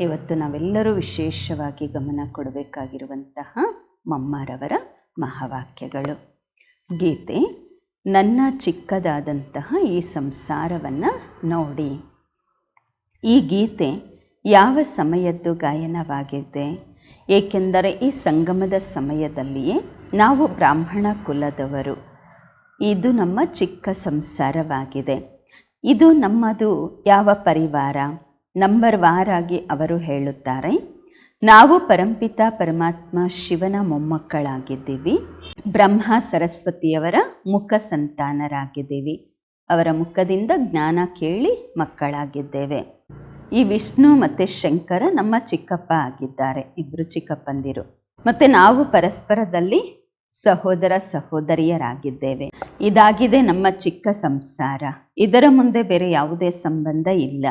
ಇವತ್ತು ನಾವೆಲ್ಲರೂ ವಿಶೇಷವಾಗಿ ಗಮನ ಕೊಡಬೇಕಾಗಿರುವಂತಹ ಮಮ್ಮರವರ ಮಹಾವಾಕ್ಯಗಳು. ಗೀತೆ, ನನ್ನ ಚಿಕ್ಕದಾದಂತಹ ಈ ಸಂಸಾರವನ್ನು ನೋಡಿ. ಈ ಗೀತೆ ಯಾವ ಸಮಯದ್ದು ಗಾಯನವಾಗಿದೆ? ಏಕೆಂದರೆ ಈ ಸಂಗಮದ ಸಮಯದಲ್ಲಿಯೇ ನಾವು ಬ್ರಾಹ್ಮಣ ಕುಲದವರು. ಇದು ನಮ್ಮ ಚಿಕ್ಕ ಸಂಸಾರವಾಗಿದೆ. ಇದು ನಮ್ಮದು ಯಾವ ಪರಿವಾರ? ನಂಬರ್ ವಾರಾಗಿ ಅವರು ಹೇಳುತ್ತಾರೆ, ನಾವು ಪರಂಪಿತ ಪರಮಾತ್ಮ ಶಿವನ ಮೊಮ್ಮಕ್ಕಳಾಗಿದ್ದೀವಿ. ಬ್ರಹ್ಮ ಸರಸ್ವತಿಯವರ ಮುಖ ಸಂತಾನರಾಗಿದ್ದೀವಿ. ಅವರ ಮುಖದಿಂದ ಜ್ಞಾನ ಕೇಳಿ ಮಕ್ಕಳಾಗಿದ್ದೇವೆ. ಈ ವಿಷ್ಣು ಮತ್ತು ಶಂಕರ ನಮ್ಮ ಚಿಕ್ಕಪ್ಪ ಆಗಿದ್ದಾರೆ. ಇಬ್ಬರು ಚಿಕ್ಕಪ್ಪಂದಿರು. ಮತ್ತು ನಾವು ಪರಸ್ಪರದಲ್ಲಿ ಸಹೋದರ ಸಹೋದರಿಯರಾಗಿದ್ದೇವೆ. ಇದಾಗಿದೆ ನಮ್ಮ ಚಿಕ್ಕ ಸಂಸಾರ. ಇದರ ಮುಂದೆ ಬೇರೆ ಯಾವುದೇ ಸಂಬಂಧ ಇಲ್ಲ.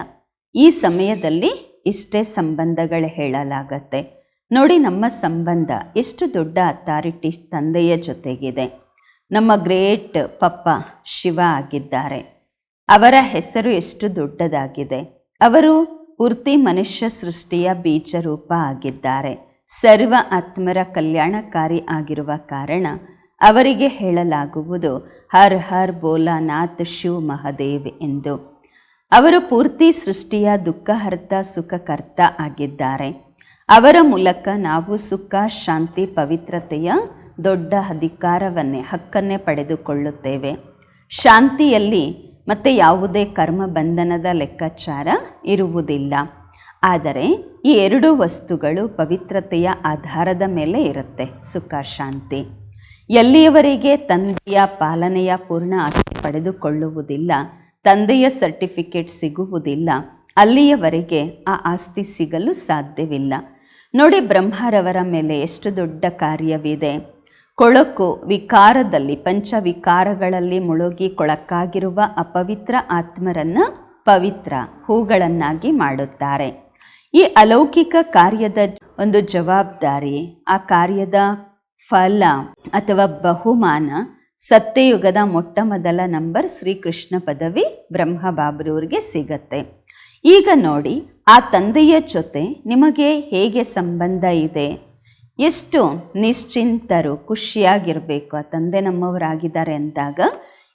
ಈ ಸಮಯದಲ್ಲಿ ಇಷ್ಟೇ ಸಂಬಂಧಗಳು ಹೇಳಲಾಗತ್ತೆ. ನೋಡಿ ನಮ್ಮ ಸಂಬಂಧ ಎಷ್ಟು ದೊಡ್ಡ ಅಥಾರಿಟಿ ತಂದೆಯ ಜೊತೆಗಿದೆ. ನಮ್ಮ ಗ್ರೇಟ್ ಪಪ್ಪ ಶಿವ ಆಗಿದ್ದಾರೆ. ಅವರ ಹೆಸರು ಎಷ್ಟು ದೊಡ್ಡದಾಗಿದೆ. ಅವರು ಪೂರ್ತಿ ಮನುಷ್ಯ ಸೃಷ್ಟಿಯ ಬೀಜರೂಪ ಆಗಿದ್ದಾರೆ. ಸರ್ವ ಆತ್ಮರ ಕಲ್ಯಾಣಕಾರಿ ಆಗಿರುವ ಕಾರಣ ಅವರಿಗೆ ಹೇಳಲಾಗುವುದು, ಹರ್ ಹರ್ ಬೋಲಾನಾಥ್ ಶಿವ್ ಮಹದೇವ್ ಎಂದು. ಅವರು ಪೂರ್ತಿ ಸೃಷ್ಟಿಯ ದುಃಖಹರ್ತ ಸುಖಕರ್ತ ಆಗಿದ್ದಾರೆ. ಅವರ ಮೂಲಕ ನಾವು ಸುಖ, ಶಾಂತಿ, ಪವಿತ್ರತೆಯ ದೊಡ್ಡ ಅಧಿಕಾರವನ್ನೇ, ಹಕ್ಕನ್ನೇ ಪಡೆದುಕೊಳ್ಳುತ್ತೇವೆ. ಶಾಂತಿಯಲ್ಲಿ ಮತ್ತೆ ಯಾವುದೇ ಕರ್ಮ, ಬಂಧನದ ಲೆಕ್ಕಾಚಾರ ಇರುವುದಿಲ್ಲ. ಆದರೆ ಈ ಎರಡು ವಸ್ತುಗಳು ಪವಿತ್ರತೆಯ ಆಧಾರದ ಮೇಲೆ ಇರುತ್ತೆ, ಸುಖ, ಶಾಂತಿ. ಎಲ್ಲಿಯವರೆಗೆ ತಂದೆಯ ಪಾಲನೆಯ ಪೂರ್ಣ ಆಸೆ ಪಡೆದುಕೊಳ್ಳುವುದಿಲ್ಲ ತಂದೆಯ ಸರ್ಟಿಫಿಕೇಟ್ ಸಿಗುವುದಿಲ್ಲ. ಅಲ್ಲಿಯವರೆಗೆ ಆ ಆಸ್ತಿ ಸಿಗಲು ಸಾಧ್ಯವಿಲ್ಲ. ನೋಡಿ ಬ್ರಹ್ಮರವರ ಮೇಲೆ ಎಷ್ಟು ದೊಡ್ಡ ಕಾರ್ಯವಿದೆ. ಕೊಳಕು ವಿಕಾರದಲ್ಲಿ, ಪಂಚವಿಕಾರಗಳಲ್ಲಿ ಮುಳುಗಿ ಕೊಳಕಾಗಿರುವ ಅಪವಿತ್ರ ಆತ್ಮರನ್ನು ಪವಿತ್ರ ಹೂಗಳನ್ನಾಗಿ ಮಾಡುತ್ತಾರೆ. ಈ ಅಲೌಕಿಕ ಕಾರ್ಯದ ಒಂದು ಜವಾಬ್ದಾರಿ, ಆ ಕಾರ್ಯದ ಫಲ ಅಥವಾ ಬಹುಮಾನ ಸತ್ಯಯುಗದ ಮೊಟ್ಟ ಮೊದಲ ನಂಬರ್ ಶ್ರೀಕೃಷ್ಣ ಪದವಿ ಬ್ರಹ್ಮ ಬಾಬ್ರವ್ರಿಗೆ ಸಿಗತ್ತೆ. ಈಗ ನೋಡಿ, ಆ ತಂದೆಯ ಜೊತೆ ನಿಮಗೆ ಹೇಗೆ ಸಂಬಂಧ ಇದೆ? ಎಷ್ಟು ನಿಶ್ಚಿಂತರು, ಖುಷಿಯಾಗಿರಬೇಕು ಆ ತಂದೆ ನಮ್ಮವರಾಗಿದ್ದಾರೆ ಅಂದಾಗ,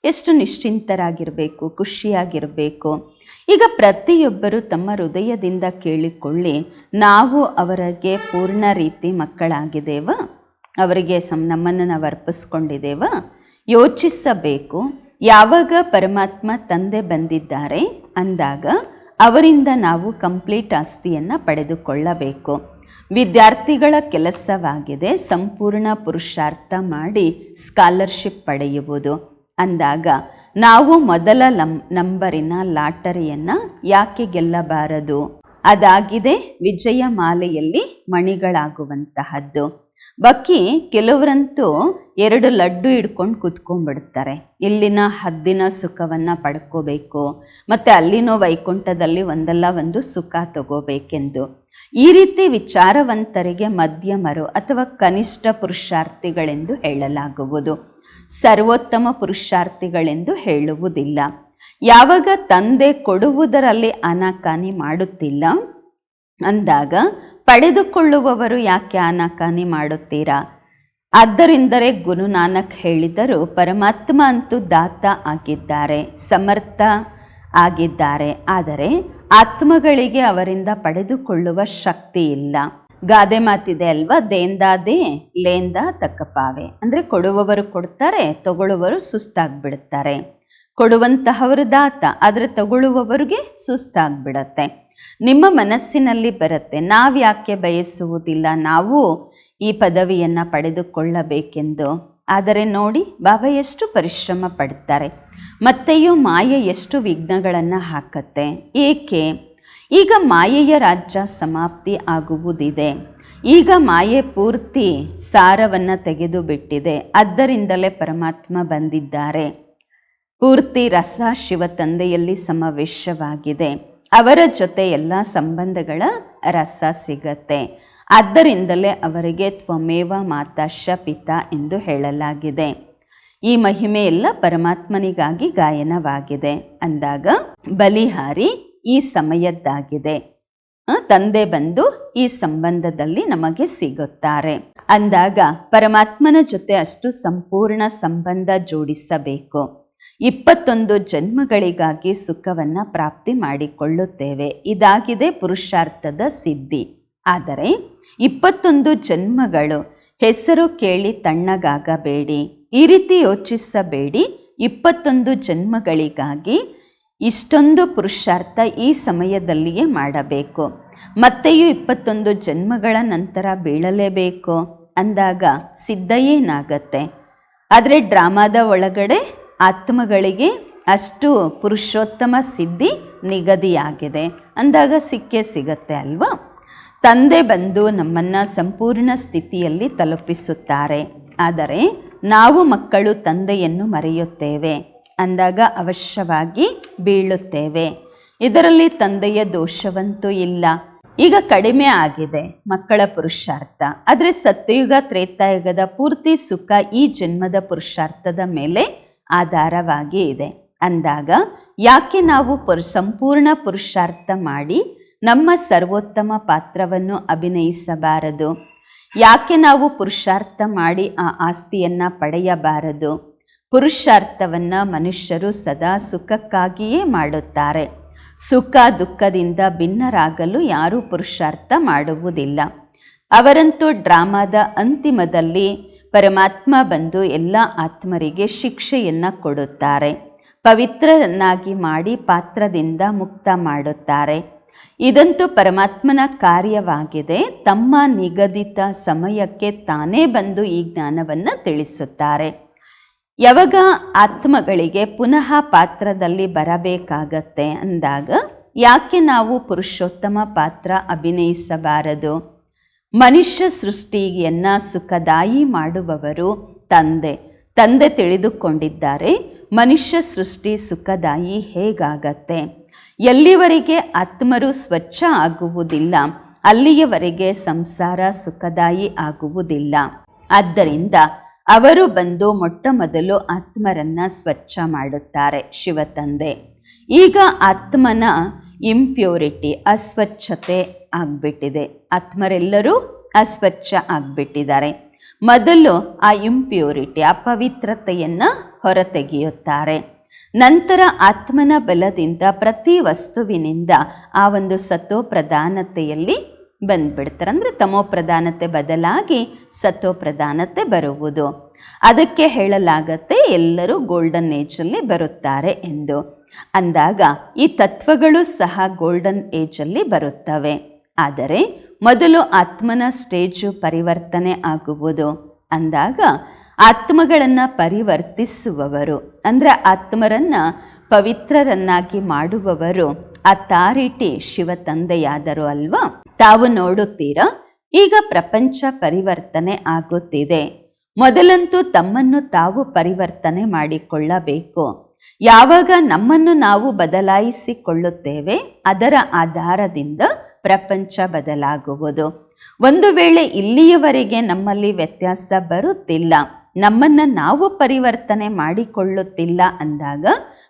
ಎಷ್ಟು ನಿಶ್ಚಿಂತರಾಗಿರಬೇಕು, ಖುಷಿಯಾಗಿರಬೇಕು? ಈಗ ಪ್ರತಿಯೊಬ್ಬರು ತಮ್ಮ ಹೃದಯದಿಂದ ಕೇಳಿಕೊಳ್ಳಿ, ನಾವು ಅವರಿಗೆ ಪೂರ್ಣ ರೀತಿ ಮಕ್ಕಳಾಗಿದ್ದೇವ? ಅವರಿಗೆ ಸಂ ನಮ್ಮನ್ನು ನಾವು ಅರ್ಪಿಸ್ಕೊಂಡಿದ್ದೇವ ಯೋಚಿಸಬೇಕು. ಯಾವಾಗ ಪರಮಾತ್ಮ ತಂದೆ ಬಂದಿದ್ದಾರೆ ಅಂದಾಗ ಅವರಿಂದ ನಾವು ಕಂಪ್ಲೀಟ್ ಆಸ್ತಿಯನ್ನು ಪಡೆದುಕೊಳ್ಳಬೇಕು. ವಿದ್ಯಾರ್ಥಿಗಳ ಕೆಲಸವಾಗಿದೆ, ಸಂಪೂರ್ಣ ಪುರುಷಾರ್ಥ ಮಾಡಿ ಸ್ಕಾಲರ್ಶಿಪ್ ಪಡೆಯುವುದು. ಅಂದಾಗ ನಾವು ಮೊದಲ ಲಂ, ನಂಬರಿನ ಲಾಟರಿಯನ್ನು ಯಾಕೆ ಗೆಲ್ಲಬಾರದು? ಅದಾಗಿದೆ ವಿಜಯ ಮಾಲೆಯಲ್ಲಿ ಮಣಿಗಳಾಗುವಂತಹದ್ದು. ಬಕ್ಕಿ ಕೆಲವರಂತೂ ಎರಡು ಲಡ್ಡು ಹಿಡ್ಕೊಂಡು ಕೂತ್ಕೊಂಡ್ಬಿಡ್ತಾರೆ. ಇಲ್ಲಿನ ಹದ್ದಿನ ಸುಖವನ್ನು ಪಡ್ಕೋಬೇಕು, ಮತ್ತು ಅಲ್ಲಿನ ವೈಕುಂಠದಲ್ಲಿ ಒಂದಲ್ಲ ಒಂದು ಸುಖ ತಗೋಬೇಕೆಂದು. ಈ ರೀತಿ ವಿಚಾರವಂತರಿಗೆ ಮಧ್ಯಮರು ಅಥವಾ ಕನಿಷ್ಠ ಪುರುಷಾರ್ಥಿಗಳೆಂದು ಹೇಳಲಾಗುವುದು. ಸರ್ವೋತ್ತಮ ಪುರುಷಾರ್ಥಿಗಳೆಂದು ಹೇಳುವುದಿಲ್ಲ. ಯಾವಾಗ ತಂದೆ ಕೊಡುವುದರಲ್ಲಿ ಅನಾಕಾನಿ ಮಾಡುತ್ತಿಲ್ಲ, ಅಂದಾಗ ಪಡೆದುಕೊಳ್ಳುವವರು ಯಾಕೆ ಆನಾಕಾನಿ ಮಾಡುತ್ತೀರಾ? ಆದ್ದರಿಂದಲೇ ಗುರು ನಾನಕ್ ಹೇಳಿದರು, ಪರಮಾತ್ಮ ಅಂತೂ ದಾತ ಆಗಿದ್ದಾರೆ, ಸಮರ್ಥ ಆಗಿದ್ದಾರೆ, ಆದರೆ ಆತ್ಮಗಳಿಗೆ ಅವರಿಂದ ಪಡೆದುಕೊಳ್ಳುವ ಶಕ್ತಿ ಇಲ್ಲ. ಗಾದೆ ಮಾತಿದೆ ಅಲ್ವಾ? ದೇಂದಾದೆ, ಲೇಂದ ತಕ್ಕಪಾವೆ. ಅಂದರೆ ಕೊಡುವವರು ಕೊಡ್ತಾರೆ, ತಗೊಳ್ಳುವವರು ಸುಸ್ತಾಗ್ಬಿಡುತ್ತಾರೆ ಕೊಡುವಂತಹವರು ದಾತ, ಆದರೆ ತಗೊಳ್ಳುವವರಿಗೆ ಸುಸ್ತಾಗ್ಬಿಡತ್ತೆ. ನಿಮ್ಮ ಮನಸ್ಸಿನಲ್ಲಿ ಬರುತ್ತೆ. ನಾವು ಯಾಕೆ ಬಯಸುವುದಿಲ್ಲ? ನಾವು ಈ ಪದವಿಯನ್ನು ಪಡೆದುಕೊಳ್ಳಬೇಕೆಂದು. ಆದರೆ ನೋಡಿ, ಬಾಬಾ ಎಷ್ಟು ಪರಿಶ್ರಮ ಪಡ್ತಾರೆ. ಮತ್ತೆಯೂ ಮಾಯೆ ಎಷ್ಟು ವಿಘ್ನಗಳನ್ನು ಹಾಕತ್ತೆ. ಏಕೆ? ಈಗ ಮಾಯೆಯ ರಾಜ್ಯ ಸಮಾಪ್ತಿ ಆಗುವುದಿದೆ. ಈಗ ಮಾಯೆ ಪೂರ್ತಿ ಸಾರವನ್ನು ತೆಗೆದು ಬಿಟ್ಟಿದೆ ಅದರಿಂದಲೇ ಪರಮಾತ್ಮ ಬಂದಿದ್ದಾರೆ. ಪೂರ್ತಿ ರಸ ಶಿವ ತಂದೆಯಲ್ಲಿ ಸಮಾವೇಶವಾಗಿದೆ. ಅವರ ಜೊತೆ ಎಲ್ಲ ಸಂಬಂಧಗಳ ರಸ ಸಿಗತ್ತೆ. ಆದ್ದರಿಂದಲೇ ಅವರಿಗೆ ತ್ವಮೇವ ಮಾತಾಶ ಪಿತ ಎಂದು ಹೇಳಲಾಗಿದೆ. ಈ ಮಹಿಮೆ ಎಲ್ಲ ಪರಮಾತ್ಮನಿಗಾಗಿ ಗಾಯನವಾಗಿದೆ. ಅಂದಾಗ ಬಲಿಹಾರಿ ಈ ಸಮಯದ್ದಾಗಿದೆ. ತಂದೆ ಬಂದು ಈ ಸಂಬಂಧದಲ್ಲಿ ನಮಗೆ ಸಿಗುತ್ತಾರೆ. ಅಂದಾಗ ಪರಮಾತ್ಮನ ಜೊತೆ ಅಷ್ಟು ಸಂಪೂರ್ಣ ಸಂಬಂಧ ಜೋಡಿಸಬೇಕು. ಇಪ್ಪತ್ತೊಂದು ಜನ್ಮಗಳಿಗಾಗಿ ಸುಖವನ್ನ ಪ್ರಾಪ್ತಿ ಮಾಡಿಕೊಳ್ಳುತ್ತೇವೆ. ಇದಾಗಿದೆ ಪುರುಷಾರ್ಥದ ಸಿದ್ಧಿ. ಆದರೆ ಇಪ್ಪತ್ತೊಂದು ಜನ್ಮಗಳು ಹೆಸರು ಕೇಳಿ ತಣ್ಣಗಾಗಬೇಡಿ. ಈ ರೀತಿ ಯೋಚಿಸಬೇಡಿ. ಇಪ್ಪತ್ತೊಂದು ಜನ್ಮಗಳಿಗಾಗಿ ಇಷ್ಟೊಂದು ಪುರುಷಾರ್ಥ ಈ ಸಮಯದಲ್ಲಿಯೇ ಮಾಡಬೇಕು. ಮತ್ತೆಯೂ ಇಪ್ಪತ್ತೊಂದು ಜನ್ಮಗಳ ನಂತರ ಬೀಳಲೇಬೇಕು. ಅಂದಾಗ ಸಿದ್ಧ ಏನಾಗತ್ತೆ? ಆದರೆ ಡ್ರಾಮಾದ ಒಳಗಡೆ ಆತ್ಮಗಳಿಗೆ ಅಷ್ಟು ಪುರುಷೋತ್ತಮ ಸಿದ್ಧಿ ನಿಗದಿಯಾಗಿದೆ. ಅಂದಾಗ ಸಿಕ್ಕೇ ಸಿಗತ್ತೆ ಅಲ್ವಾ? ತಂದೆ ಬಂದು ನಮ್ಮನ್ನು ಸಂಪೂರ್ಣ ಸ್ಥಿತಿಯಲ್ಲಿ ತಲುಪಿಸುತ್ತಾರೆ. ಆದರೆ ನಾವು ಮಕ್ಕಳು ತಂದೆಯನ್ನು ಮರೆಯುತ್ತೇವೆ. ಅಂದಾಗ ಅವಶ್ಯವಾಗಿ ಬೀಳುತ್ತೇವೆ. ಇದರಲ್ಲಿ ತಂದೆಯ ದೋಷವಂತೂ ಇಲ್ಲ. ಈಗ ಕಡಿಮೆ ಆಗಿದೆ ಮಕ್ಕಳ ಪುರುಷಾರ್ಥ. ಆದರೆ ಸತ್ಯಯುಗ ತ್ರೇತಾಯುಗದ ಪೂರ್ತಿ ಸುಖ ಈ ಜನ್ಮದ ಪುರುಷಾರ್ಥದ ಮೇಲೆ ಆಧಾರವಾಗಿ ಇದೆ. ಅಂದಾಗ, ಯಾಕೆ ನಾವು ಪುರ್, ಸಂಪೂರ್ಣ ಪುರುಷಾರ್ಥ ಮಾಡಿ ನಮ್ಮ ಸರ್ವೋತ್ತಮ ಪಾತ್ರವನ್ನು ಅಭಿನಯಿಸಬಾರದು? ಯಾಕೆ ನಾವು ಪುರುಷಾರ್ಥ ಮಾಡಿ ಆ ಆಸ್ತಿಯನ್ನು ಪಡೆಯಬಾರದು? ಪುರುಷಾರ್ಥವನ್ನು ಮನುಷ್ಯರು ಸದಾ ಸುಖಕ್ಕಾಗಿಯೇ ಮಾಡುತ್ತಾರೆ. ಸುಖ ದುಃಖದಿಂದ ಭಿನ್ನರಾಗಲು ಯಾರೂ ಪುರುಷಾರ್ಥ ಮಾಡುವುದಿಲ್ಲ. ಅವರಂತೂ ಡ್ರಾಮಾದ ಅಂತಿಮದಲ್ಲಿ ಪರಮಾತ್ಮ ಬಂದು ಎಲ್ಲ ಆತ್ಮರಿಗೆ ಶಿಕ್ಷೆಯನ್ನು ಕೊಡುತ್ತಾರೆ. ಪವಿತ್ರರನ್ನಾಗಿ ಮಾಡಿ ಪಾತ್ರದಿಂದ ಮುಕ್ತ ಮಾಡುತ್ತಾರೆ. ಇದಂತೂ ಪರಮಾತ್ಮನ ಕಾರ್ಯವಾಗಿದೆ. ತಮ್ಮ ನಿಗದಿತ ಸಮಯಕ್ಕೆ ತಾನೇ ಬಂದು ಈ ಜ್ಞಾನವನ್ನು ತಿಳಿಸುತ್ತಾರೆ. ಯಾವಾಗ ಆತ್ಮಗಳಿಗೆ ಪುನಃ ಪಾತ್ರದಲ್ಲಿ ಬರಬೇಕಾಗತ್ತೆ ಅಂದಾಗ, ಯಾಕೆ ನಾವು ಪುರುಷೋತ್ತಮ ಪಾತ್ರ ಅಭಿನಯಿಸಬಾರದು? ಮನುಷ್ಯ ಸೃಷ್ಟಿಯನ್ನ ಸುಖದಾಯಿ ಮಾಡುವವರು ತಂದೆ. ತಂದೆ ತಿಳಿದುಕೊಂಡಿದ್ದಾರೆ, ಮನುಷ್ಯ ಸೃಷ್ಟಿ ಸುಖದಾಯಿ ಹೇಗಾಗತ್ತೆ? ಎಲ್ಲಿವರೆಗೆ ಆತ್ಮರು ಸ್ವಚ್ಛ ಆಗುವುದಿಲ್ಲ, ಅಲ್ಲಿಯವರೆಗೆ ಸಂಸಾರ ಸುಖದಾಯಿ ಆಗುವುದಿಲ್ಲ. ಆದ್ದರಿಂದ ಅವರು ಬಂದು ಮೊಟ್ಟ ಮೊದಲು ಆತ್ಮರನ್ನ ಸ್ವಚ್ಛ ಮಾಡುತ್ತಾರೆ, ಶಿವತಂದೆ. ಈಗ ಆತ್ಮನ ಇಂಪ್ಯೂರಿಟಿ ಅಸ್ವಚ್ಛತೆ ಆಗ್ಬಿಟ್ಟಿದೆ. ಆತ್ಮರೆಲ್ಲರೂ ಅಸ್ವಚ್ಛ ಆಗಿಬಿಟ್ಟಿದ್ದಾರೆ. ಮೊದಲು ಆ ಇಂಪ್ಯೂರಿಟಿ ಅಪವಿತ್ರತೆಯನ್ನು ಹೊರತೆಗೆಯುತ್ತಾರೆ. ನಂತರ ಆತ್ಮನ ಬಲದಿಂದ ಪ್ರತಿ ವಸ್ತುವಿನಿಂದ ಆ ಒಂದು ಸತೋ ಪ್ರಧಾನತೆಯಲ್ಲಿ ಬಂದ್ಬಿಡ್ತಾರೆ. ಅಂದರೆ ತಮೋ ಪ್ರಧಾನತೆ ಬದಲಾಗಿ ಸತೋ ಪ್ರಧಾನತೆ ಬರುವುದು. ಅದಕ್ಕೆ ಹೇಳಲಾಗತ್ತೆ ಎಲ್ಲರೂ ಗೋಲ್ಡನ್ ಏಜಲ್ಲಿ ಬರುತ್ತಾರೆ ಎಂದು. ಅಂದಾಗ ಈ ತತ್ವಗಳು ಸಹ ಗೋಲ್ಡನ್ ಏಜಲ್ಲಿ ಬರುತ್ತವೆ. ಆದರೆ ಮೊದಲು ಆತ್ಮನ ಸ್ಟೇಜು ಪರಿವರ್ತನೆ ಆಗುವುದು. ಅಂದಾಗ ಆತ್ಮಗಳನ್ನು ಪರಿವರ್ತಿಸುವವರು, ಅಂದರೆ ಆತ್ಮರನ್ನು ಪವಿತ್ರರನ್ನಾಗಿ ಮಾಡುವವರು ಅಥಾರಿಟಿ ಶಿವ ತಂದೆಯಾದರು ಅಲ್ವಾ? ತಾವು ನೋಡುತ್ತೀರಾ? ಈಗ ಪ್ರಪಂಚ ಪರಿವರ್ತನೆ ಆಗುತ್ತಿದೆ. ಮೊದಲಂತೂ ತಮ್ಮನ್ನು ತಾವು ಪರಿವರ್ತನೆ ಮಾಡಿಕೊಳ್ಳಬೇಕು. ಯಾವಾಗ ನಮ್ಮನ್ನು ನಾವು ಬದಲಾಯಿಸಿಕೊಳ್ಳುತ್ತೇವೆ ಅದರ ಆಧಾರದಿಂದ ಪ್ರಪಂಚ ಬದಲಾಗುವುದು. ಒಂದು ವೇಳೆ ಇಲ್ಲಿಯವರೆಗೆ ನಮ್ಮಲ್ಲಿ ವ್ಯತ್ಯಾಸ ಬರುತ್ತಿಲ್ಲ, ನಮ್ಮನ್ನು ನಾವು ಪರಿವರ್ತನೆ ಮಾಡಿಕೊಳ್ಳುತ್ತಿಲ್ಲ ಅಂದಾಗ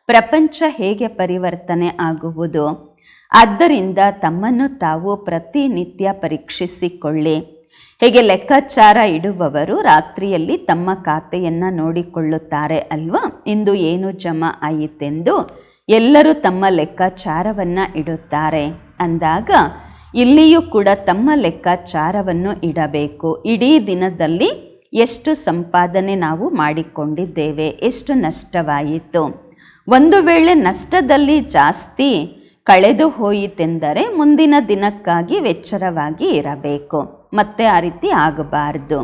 ಪ್ರಪಂಚ ಹೇಗೆ ಪರಿವರ್ತನೆ ಆಗುವುದು? ಆದ್ದರಿಂದ ತಮ್ಮನ್ನು ತಾವು ಪ್ರತಿನಿತ್ಯ ಪರೀಕ್ಷಿಸಿಕೊಳ್ಳಿ. ಹೇಗೆ ಲೆಕ್ಕಾಚಾರ ಇಡುವವರು ರಾತ್ರಿಯಲ್ಲಿ ತಮ್ಮ ಖಾತೆಯನ್ನು ನೋಡಿಕೊಳ್ಳುತ್ತಾರೆ ಅಲ್ವಾ? ಇಂದು ಏನು ಜಮಾ ಆಯಿತೆಂದು ಎಲ್ಲರೂ ತಮ್ಮ ಲೆಕ್ಕಾಚಾರವನ್ನು ಇಡುತ್ತಾರೆ. ಅಂದಾಗ ಇಲ್ಲಿಯೂ ಕೂಡ ತಮ್ಮ ಲೆಕ್ಕಾಚಾರವನ್ನು ಇಡಬೇಕು. ಇಡೀ ದಿನದಲ್ಲಿ ಎಷ್ಟು ಸಂಪಾದನೆ ನಾವು ಮಾಡಿಕೊಂಡಿದ್ದೇವೆ, ಎಷ್ಟು ನಷ್ಟವಾಯಿತು. ಒಂದು ವೇಳೆ ನಷ್ಟದಲ್ಲಿ ಜಾಸ್ತಿ ಕಳೆದು ಹೋಯಿತೆಂದರೆ ಮುಂದಿನ ದಿನಕ್ಕಾಗಿ ವೆಚ್ಚರವಾಗಿ ಇರಬೇಕು. ಮತ್ತೆ ಆ ರೀತಿ ಆಗಬಾರ್ದು.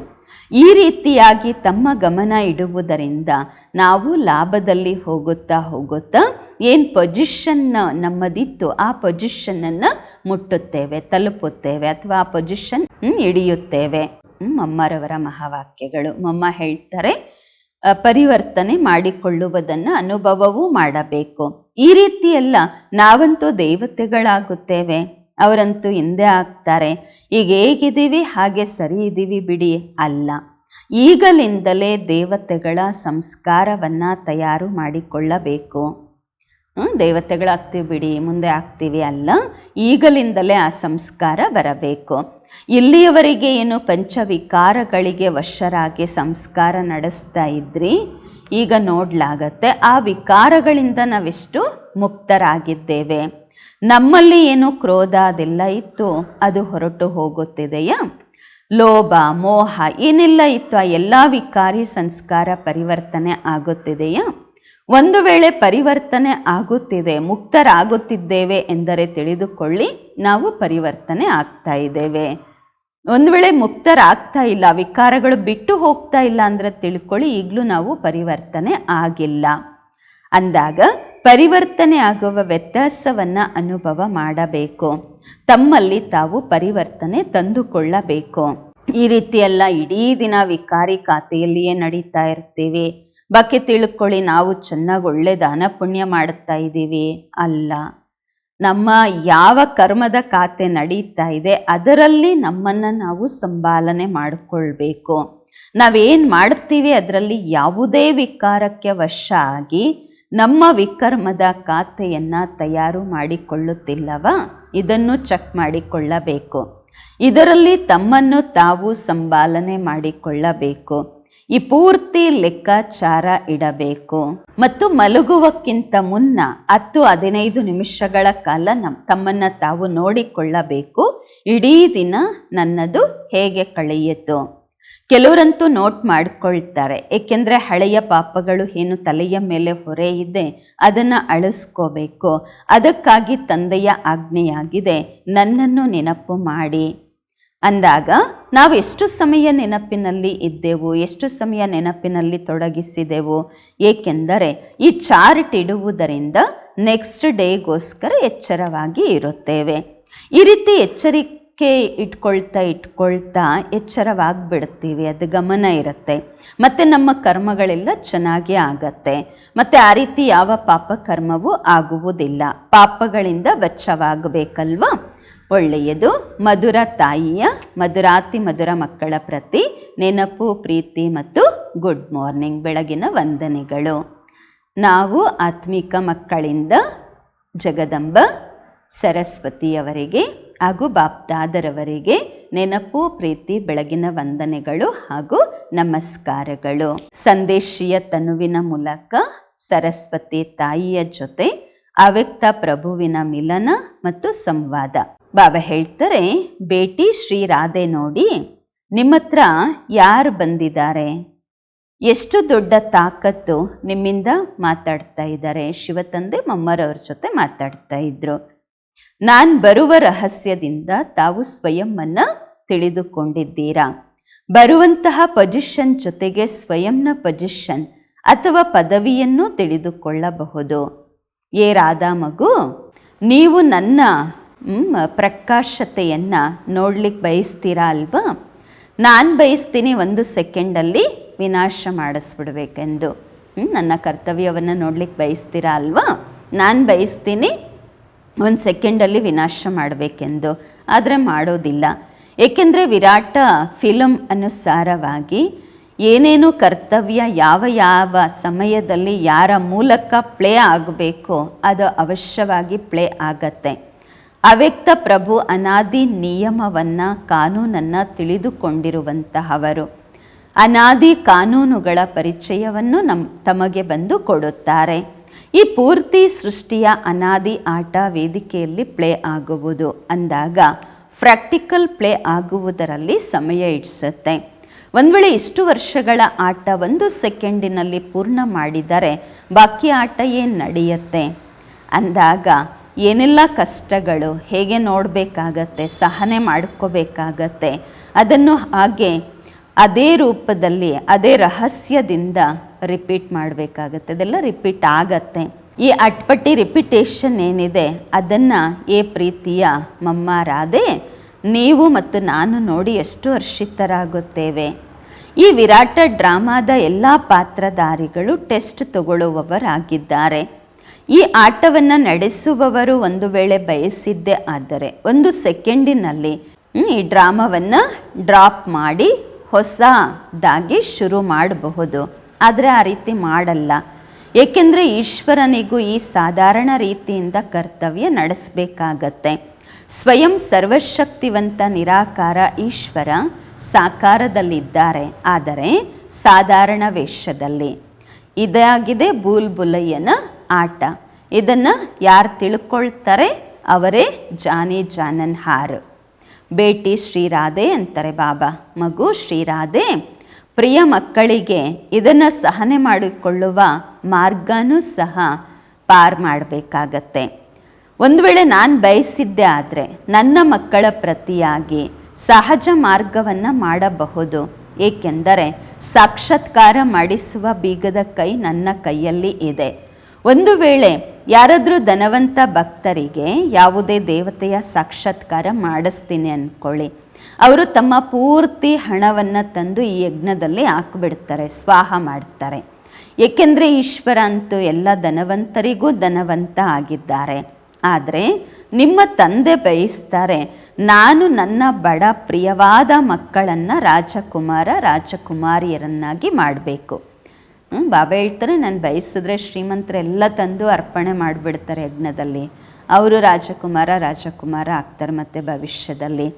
ಈ ರೀತಿಯಾಗಿ ತಮ್ಮ ಗಮನ ಇಡುವುದರಿಂದ ನಾವು ಲಾಭದಲ್ಲಿ ಹೋಗುತ್ತಾ ಹೋಗುತ್ತಾ ಏನು ಪೊಜಿಷನ್ನ ನಮ್ಮದಿತ್ತು, ಆ ಪೊಸಿಷನ್ನನ್ನು ಮುಟ್ಟುತ್ತೇವೆ, ತಲುಪುತ್ತೇವೆ ಅಥವಾ ಆ ಪೊಸಿಷನ್ ಹಿಡಿಯುತ್ತೇವೆ. ಮಮ್ಮರವರ ಮಹಾವಾಕ್ಯಗಳು. ಮಮ್ಮ ಹೇಳ್ತಾರೆ ಪರಿವರ್ತನೆ ಮಾಡಿಕೊಳ್ಳುವುದನ್ನು ಅನುಭವವೂ ಮಾಡಬೇಕು. ಈ ರೀತಿ ಎಲ್ಲ ನಾವಂತೂ ದೇವತೆಗಳಾಗುತ್ತೇವೆ. ಅವರಂತೂ ಹಿಂದೆ ಆಗ್ತಾರೆ. ಈಗ ಹೇಗಿದ್ದೀವಿ? ಹಾಗೆ ಸರಿ ಇದ್ದೀವಿ ಬಿಡಿ ಅಲ್ಲ. ಈಗಲಿಂದಲೇ ದೇವತೆಗಳ ಸಂಸ್ಕಾರವನ್ನ ತಯಾರು ಮಾಡಿಕೊಳ್ಳಬೇಕು. ದೇವತೆಗಳಾಗ್ತೀವಿ ಬಿಡಿ, ಮುಂದೆ ಆಗ್ತೀವಿ ಅಲ್ಲ. ಈಗಲಿಂದಲೇ ಆ ಸಂಸ್ಕಾರ ಬರಬೇಕು. ಇಲ್ಲಿಯವರೆಗೆ ಏನು ಪಂಚವಿಕಾರಗಳಿಗೆ ವಶರಾಗಿ ಸಂಸ್ಕಾರ ನಡೆಸ್ತಾ ಇದ್ರಿ? ಈಗ ನೋಡ್ಲಾಗತ್ತೆ, ಆ ವಿಕಾರಗಳಿಂದ ನಾವೆಷ್ಟು ಮುಕ್ತರಾಗಿದ್ದೇವೆ. ನಮ್ಮಲ್ಲಿ ಏನು ಕ್ರೋಧ ಅದೆಲ್ಲ ಇತ್ತು, ಅದು ಹೊರಟು ಹೋಗುತ್ತಿದೆಯಾ? ಲೋಭ, ಮೋಹ ಏನೆಲ್ಲ ಇತ್ತು, ಆ ಎಲ್ಲ ವಿಕಾರಿ ಸಂಸ್ಕಾರ ಪರಿವರ್ತನೆ ಆಗುತ್ತಿದೆಯಾ? ಒಂದು ವೇಳೆ ಪರಿವರ್ತನೆ ಆಗುತ್ತಿದೆ, ಮುಕ್ತರಾಗುತ್ತಿದ್ದೇವೆ ಎಂದರೆ ತಿಳಿದುಕೊಳ್ಳಿ, ನಾವು ಪರಿವರ್ತನೆ ಆಗ್ತಾ ಇದ್ದೇವೆ. ಒಂದು ವೇಳೆ ಮುಕ್ತರಾಗ್ತಾ ಇಲ್ಲ, ವಿಕಾರಗಳು ಬಿಟ್ಟು ಹೋಗ್ತಾ ಇಲ್ಲ ಅಂದರೆ ತಿಳ್ಕೊಳ್ಳಿ, ಈಗಲೂ ನಾವು ಪರಿವರ್ತನೆ ಆಗಿಲ್ಲ. ಅಂದಾಗ ಪರಿವರ್ತನೆ ಆಗುವ ವ್ಯತ್ಯಾಸವನ್ನು ಅನುಭವ ಮಾಡಬೇಕು. ತಮ್ಮಲ್ಲಿ ತಾವು ಪರಿವರ್ತನೆ ತಂದುಕೊಳ್ಳಬೇಕು. ಈ ರೀತಿಯೆಲ್ಲ ಇಡೀ ದಿನ ವಿಕಾರಿ ಖಾತೆಯಲ್ಲಿಯೇ ನಡೀತಾ ಇರ್ತೀವಿ. ಬಾಕಿ ತಿಳ್ಕೊಳ್ಳಿ, ನಾವು ಚೆನ್ನಾಗಿ ಒಳ್ಳೆ ದಾನ ಪುಣ್ಯ ಮಾಡುತ್ತಾ ಇದ್ದೀವಿ. ಅಲ್ಲ, ನಮ್ಮ ಯಾವ ಕರ್ಮದ ಖಾತೆ ನಡೀತಾ ಇದೆ, ಅದರಲ್ಲಿ ನಮ್ಮನ್ನು ನಾವು ಸಂಭಾಲನೆ ಮಾಡಿಕೊಳ್ಬೇಕು. ನಾವೇನು ಮಾಡ್ತೀವಿ, ಅದರಲ್ಲಿ ಯಾವುದೇ ವಿಕಾರಕ್ಕೆ ವಶ ಆಗಿ ನಮ್ಮ ವಿಕರ್ಮದ ಖಾತೆಯನ್ನು ತಯಾರು ಮಾಡಿಕೊಳ್ಳುತ್ತಿಲ್ಲವ? ಇದನ್ನು ಚೆಕ್ ಮಾಡಿಕೊಳ್ಳಬೇಕು. ಇದರಲ್ಲಿ ತಮ್ಮನ್ನು ತಾವು ಸಂಭಾಲನೆ ಮಾಡಿಕೊಳ್ಳಬೇಕು. ಈ ಪೂರ್ತಿ ಲೆಕ್ಕಾಚಾರ ಇಡಬೇಕು. ಮತ್ತು ಮಲಗುವಕ್ಕಿಂತ ಮುನ್ನ ಹತ್ತು ಹದಿನೈದು ನಿಮಿಷಗಳ ಕಾಲ ನಮ್ಮ ತಮ್ಮನ್ನ ತಾವು ನೋಡಿಕೊಳ್ಳಬೇಕು. ಇಡೀ ದಿನ ನನ್ನದು ಹೇಗೆ ಕಳೆಯಿತು? ಕೆಲವರಂತೂ ನೋಟ್ ಮಾಡ್ಕೊಳ್ತಾರೆ. ಏಕೆಂದರೆ ಹಳೆಯ ಪಾಪಗಳು ಏನು ತಲೆಯ ಮೇಲೆ ಹೊರೆ ಇದೆ ಅದನ್ನು ಅಳಿಸ್ಕೋಬೇಕು. ಅದಕ್ಕಾಗಿ ತಂದೆಯ ಆಜ್ಞೆಯಾಗಿದೆ. ನನ್ನನ್ನು ನೆನಪು ಮಾಡಿ. ಅಂದಾಗ ನಾವು ಎಷ್ಟು ಸಮಯ ನೆನಪಿನಲ್ಲಿ ಇದ್ದೆವು, ಎಷ್ಟು ಸಮಯ ನೆನಪಿನಲ್ಲಿ ತೊಡಗಿಸಿದೆವು? ಏಕೆಂದರೆ ಈ ಚಾರ್ಟ್ ಇಡುವುದರಿಂದ ನೆಕ್ಸ್ಟ್ ಡೇಗೋಸ್ಕರ ಎಚ್ಚರವಾಗಿ ಇರುತ್ತೇವೆ. ಈ ರೀತಿ ಎಚ್ಚರಿಕೆ ಇಟ್ಕೊಳ್ತಾ ಇಟ್ಕೊಳ್ತಾ ಎಚ್ಚರವಾಗಿಬಿಡ್ತೀವಿ, ಅದು ಗಮನ ಇರುತ್ತೆ. ಮತ್ತು ನಮ್ಮ ಕರ್ಮಗಳೆಲ್ಲ ಚೆನ್ನಾಗಿ ಆಗತ್ತೆ. ಮತ್ತು ಆ ರೀತಿ ಯಾವ ಪಾಪ ಕರ್ಮವೂ ಆಗುವುದಿಲ್ಲ. ಪಾಪಗಳಿಂದ ಬಚ್ಚವಾಗಬೇಕಲ್ವಾ ಒಳ್ಳೆಯದು. ಮಧುರ ತಾಯಿಯ, ಮಧುರಾತಿ ಮಧುರ ಮಕ್ಕಳ ಪ್ರತಿ ನೆನಪು, ಪ್ರೀತಿ ಮತ್ತು ಗುಡ್ ಮಾರ್ನಿಂಗ್ ಬೆಳಗಿನ ವಂದನೆಗಳು. ನಾವು ಆತ್ಮಿಕ ಮಕ್ಕಳಿಂದ ಜಗದಂಬ ಸರಸ್ವತಿಯವರಿಗೆ ಹಾಗೂ ಬಾಪ್ದಾದರವರಿಗೆ ನೆನಪು, ಪ್ರೀತಿ ಬೆಳಗಿನ ವಂದನೆಗಳು ಹಾಗೂ ನಮಸ್ಕಾರಗಳು. ಸಂದೇಶಿಯ ತನುವಿನ ಮೂಲಕ ಸರಸ್ವತಿ ತಾಯಿಯ ಜೊತೆ ಅವ್ಯಕ್ತ ಪ್ರಭುವಿನ ಮಿಲನ ಮತ್ತು ಸಂವಾದ ಬಾಬಾ ಹೇಳ್ತಾರೆ ಬೇಟಿ ಶ್ರೀ ರಾಧೆ ನೋಡಿ, ನಿಮ್ಮ ಹತ್ರ ಯಾರು ಬಂದಿದ್ದಾರೆ? ಎಷ್ಟು ದೊಡ್ಡ ತಾಕತ್ತು ನಿಮ್ಮಿಂದ ಮಾತಾಡ್ತಾ ಇದ್ದಾರೆ? ಶಿವತಂದೆ ಮಮ್ಮರವ್ರ ಜೊತೆ ಮಾತಾಡ್ತಾ ಇದ್ರು. ನಾನು ಬರುವ ರಹಸ್ಯದಿಂದ ತಾವು ಸ್ವಯಂ ತಿಳಿದುಕೊಂಡಿದ್ದೀರಾ? ಬರುವಂತಹ ಪೊಜಿಷನ್ ಜೊತೆಗೆ ಸ್ವಯಂನ ಪೊಜಿಷನ್ ಅಥವಾ ಪದವಿಯನ್ನು ತಿಳಿದುಕೊಳ್ಳಬಹುದು. ಏ ರಾಧಾ ಮಗು, ನೀವು ನನ್ನ ಪ್ರಕಾಶತೆಯನ್ನು ನೋಡ್ಲಿಕ್ಕೆ ಬಯಸ್ತೀರಾ ಅಲ್ವಾ? ನಾನು ಬಯಸ್ತೀನಿ ಒಂದು ಸೆಕೆಂಡಲ್ಲಿ ವಿನಾಶ ಮಾಡಿಸ್ಬಿಡ್ಬೇಕೆಂದು. ನನ್ನ ಕರ್ತವ್ಯವನ್ನು ನೋಡ್ಲಿಕ್ಕೆ ಬಯಸ್ತೀರಾ ಅಲ್ವಾ? ನಾನು ಬಯಸ್ತೀನಿ ಒಂದು ಸೆಕೆಂಡಲ್ಲಿ ವಿನಾಶ ಮಾಡಬೇಕೆಂದು. ಆದರೆ ಮಾಡೋದಿಲ್ಲ. ಏಕೆಂದರೆ ವಿರಾಟ ಫಿಲಮ್ ಅನುಸಾರವಾಗಿ ಏನೇನು ಕರ್ತವ್ಯ ಯಾವ ಯಾವ ಸಮಯದಲ್ಲಿ ಯಾರ ಮೂಲಕ ಪ್ಲೇ ಆಗಬೇಕೋ ಅದು ಅವಶ್ಯವಾಗಿ ಪ್ಲೇ ಆಗತ್ತೆ. ಅವ್ಯಕ್ತ ಪ್ರಭು ಅನಾದಿ ನಿಯಮವನ್ನು ಕಾನೂನನ್ನು ತಿಳಿದುಕೊಂಡಿರುವಂತಹವರು. ಅನಾದಿ ಕಾನೂನುಗಳ ಪರಿಚಯವನ್ನು ನಮ್ ತಮಗೆ ಬಂದು ಕೊಡುತ್ತಾರೆ. ಈ ಪೂರ್ತಿ ಸೃಷ್ಟಿಯ ಅನಾದಿ ಆಟ ವೇದಿಕೆಯಲ್ಲಿ ಪ್ಲೇ ಆಗುವುದು ಅಂದಾಗ ಪ್ರಾಕ್ಟಿಕಲ್ ಪ್ಲೇ ಆಗುವುದರಲ್ಲಿ ಸಮಯ ಇಡಿಸುತ್ತೆ. ಒಂದು ವೇಳೆ ಇಷ್ಟು ವರ್ಷಗಳ ಆಟ ಒಂದು ಸೆಕೆಂಡಿನಲ್ಲಿ ಪೂರ್ಣ ಮಾಡಿದರೆ ಬಾಕಿ ಆಟ ಏನು ನಡೆಯುತ್ತೆ? ಅಂದಾಗ ಏನೆಲ್ಲ ಕಷ್ಟಗಳು ಹೇಗೆ ನೋಡಬೇಕಾಗತ್ತೆ, ಸಹನೆ ಮಾಡ್ಕೋಬೇಕಾಗತ್ತೆ, ಅದನ್ನು ಹಾಗೆ ಅದೇ ರೂಪದಲ್ಲಿ, ಅದೇ ರಹಸ್ಯದಿಂದ ರಿಪೀಟ್ ಮಾಡಬೇಕಾಗತ್ತೆ. ಅದೆಲ್ಲ ರಿಪೀಟ್ ಆಗತ್ತೆ. ಈ ಅಟ್ಪಟ್ಟಿ ರಿಪಿಟೇಷನ್ ಏನಿದೆ, ಅದನ್ನು ಏ ಪ್ರೀತಿಯ ಮಮ್ಮಾರಾದೆ, ನೀವು ಮತ್ತು ನಾನು ನೋಡಿ ಎಷ್ಟು ಹರ್ಷಿತರಾಗುತ್ತೇವೆ. ಈ ವಿರಾಟ ಡ್ರಾಮಾದ ಎಲ್ಲ ಪಾತ್ರಧಾರಿಗಳು ಟೆಸ್ಟ್ ತಗೊಳ್ಳುವವರಾಗಿದ್ದಾರೆ. ಈ ಆಟವನ್ನು ನಡೆಸುವವರು ಒಂದು ವೇಳೆ ಬಯಸಿದ್ದೆ ಆದರೆ ಒಂದು ಸೆಕೆಂಡಿನಲ್ಲಿ ಈ ಡ್ರಾಮಾವನ್ನು ಡ್ರಾಪ್ ಮಾಡಿ ಹೊಸದಾಗಿ ಶುರು ಮಾಡಬಹುದು. ಆದರೆ ಆ ರೀತಿ ಮಾಡಲ್ಲ. ಏಕೆಂದರೆ ಈಶ್ವರನಿಗೂ ಈ ಸಾಧಾರಣ ರೀತಿಯಿಂದ ಕರ್ತವ್ಯ ನಡೆಸಬೇಕಾಗತ್ತೆ. ಸ್ವಯಂ ಸರ್ವಶಕ್ತಿವಂತ ನಿರಾಕಾರ ಈಶ್ವರ ಸಾಕಾರದಲ್ಲಿದ್ದಾರೆ. ಆದರೆ ಸಾಧಾರಣ ವೇಷದಲ್ಲಿ ಇದಾಗಿದೆ ಬೂಲ್ಬುಲಯ್ಯನ ಆಟ. ಇದನ್ನು ಯಾರು ತಿಳ್ಕೊಳ್ತಾರೆ? ಅವರೇ ಜಾನಿ ಜಾನನ್ ಹಾರ್. ಬೇಟಿ ಶ್ರೀರಾಧೆ ಅಂತಾರೆ ಬಾಬಾ. ಮಗು ಶ್ರೀರಾಧೆ. ಪ್ರಿಯ ಮಕ್ಕಳಿಗೆ ಇದನ್ನು ಸಹನೆ ಮಾಡಿಕೊಳ್ಳುವ ಮಾರ್ಗನೂ ಸಹ ಪಾರ್ ಮಾಡಬೇಕಾಗತ್ತೆ. ಒಂದು ವೇಳೆ ನಾನು ಬಯಸಿದ್ದೆ ಆದರೆ ನನ್ನ ಮಕ್ಕಳ ಪ್ರತಿಯಾಗಿ ಸಹಜ ಮಾರ್ಗವನ್ನು ಮಾಡಬಹುದು. ಏಕೆಂದರೆ ಸಾಕ್ಷಾತ್ಕಾರ ಮಾಡಿಸುವ ಬೀಗದ ಕೈ ನನ್ನ ಕೈಯಲ್ಲಿ ಇದೆ. ಒಂದು ವೇಳೆ ಯಾರಾದರೂ ಧನವಂತ ಭಕ್ತರಿಗೆ ಯಾವುದೇ ದೇವತೆಯ ಸಾಕ್ಷಾತ್ಕಾರ ಮಾಡಿಸ್ತೀನಿ ಅಂದ್ಕೊಳ್ಳಿ ಅವರು ತಮ್ಮ ಪೂರ್ತಿ ಹಣವನ್ನು ತಂದು ಈ ಯಜ್ಞದಲ್ಲಿ ಹಾಕಿಬಿಡ್ತಾರೆ, ಸ್ವಾಹ ಮಾಡ್ತಾರೆ. ಏಕೆಂದರೆ ಈಶ್ವರ ಅಂತೂ ಎಲ್ಲ ಧನವಂತರಿಗೂ ಧನವಂತ ಆಗಿದ್ದಾರೆ. ಆದರೆ ನಿಮ್ಮ ತಂದೆ ಬಯಸ್ತಾರೆ, ನಾನು ನನ್ನ ಬಡ ಪ್ರಿಯವಾದ ಮಕ್ಕಳನ್ನು ರಾಜಕುಮಾರ, ರಾಜಕುಮಾರಿಯರನ್ನಾಗಿ ಮಾಡಬೇಕು. ಹ್ಮ್, ಬಾಬೆ ಹೇಳ್ತಾರೆ ನಾನು ಬಯಸಿದ್ರೆ ಶ್ರೀಮಂತರೆಲ್ಲ ತಂದು ಅರ್ಪಣೆ ಮಾಡಿಬಿಡ್ತಾರೆ ಯಜ್ಞದಲ್ಲಿ. ಅವರು ರಾಜಕುಮಾರ ರಾಜಕುಮಾರ ಆಗ್ತಾರೆ ಮತ್ತೆ ಭವಿಷ್ಯದಲ್ಲಿ.